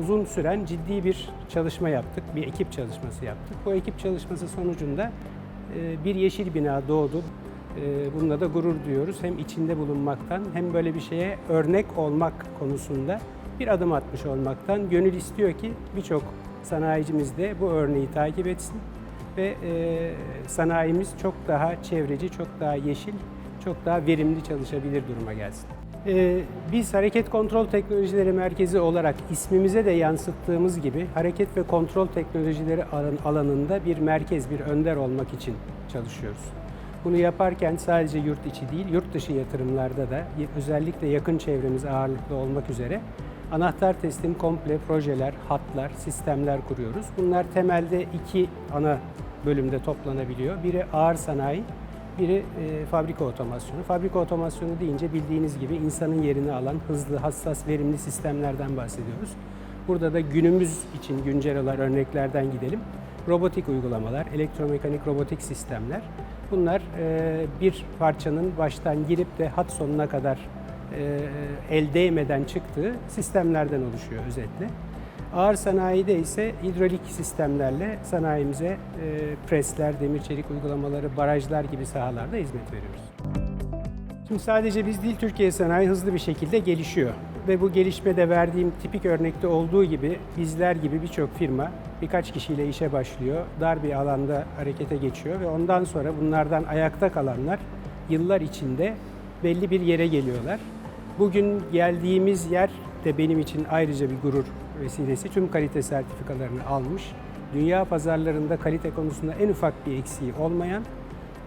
Uzun süren ciddi bir çalışma yaptık, bir ekip çalışması yaptık. Bu ekip çalışması sonucunda e, bir yeşil bina doğdu. E, Bununla da gurur duyuyoruz. Hem içinde bulunmaktan hem böyle bir şeye örnek olmak konusunda bir adım atmış olmaktan. Gönül istiyor ki birçok sanayicimiz de bu örneği takip etsin ve e, sanayimiz çok daha çevreci, çok daha yeşil, çok daha verimli çalışabilir duruma gelsin. E, biz Hareket Kontrol Teknolojileri Merkezi olarak ismimize de yansıttığımız gibi hareket ve kontrol teknolojileri alan- alanında bir merkez, bir önder olmak için çalışıyoruz. Bunu yaparken sadece yurt içi değil, yurt dışı yatırımlarda da özellikle yakın çevremiz ağırlıklı olmak üzere anahtar teslim komple projeler, hatlar, sistemler kuruyoruz. Bunlar temelde iki ana bölümde toplanabiliyor. Biri ağır sanayi, biri e, fabrika otomasyonu. Fabrika otomasyonu deyince bildiğiniz gibi insanın yerini alan hızlı, hassas, verimli sistemlerden bahsediyoruz. Burada da günümüz için güncel olan örneklerden gidelim. Robotik uygulamalar, elektromekanik robotik sistemler. Bunlar e, bir parçanın baştan girip de hat sonuna kadar e, el değmeden çıktığı sistemlerden oluşuyor özetle. Ağır sanayide ise hidrolik sistemlerle sanayimize e, presler, demir çelik uygulamaları, barajlar gibi sahalarda hizmet veriyoruz. Şimdi sadece biz değil, Türkiye sanayi hızlı bir şekilde gelişiyor. Ve bu gelişmede verdiğim tipik örnekte olduğu gibi bizler gibi birçok firma birkaç kişiyle işe başlıyor, dar bir alanda harekete geçiyor ve ondan sonra bunlardan ayakta kalanlar yıllar içinde belli bir yere geliyorlar. Bugün geldiğimiz yer de benim için ayrıca bir gurur vesilesi. Tüm kalite sertifikalarını almış, dünya pazarlarında kalite konusunda en ufak bir eksiği olmayan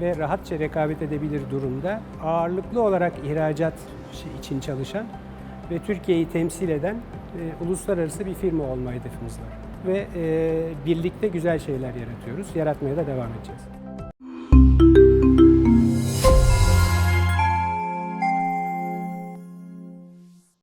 ve rahatça rekabet edebilir durumda ağırlıklı olarak ihracat için çalışan ve Türkiye'yi temsil eden e, uluslararası bir firma olma hedefimiz var. Ve e, birlikte güzel şeyler yaratıyoruz. Yaratmaya da devam edeceğiz.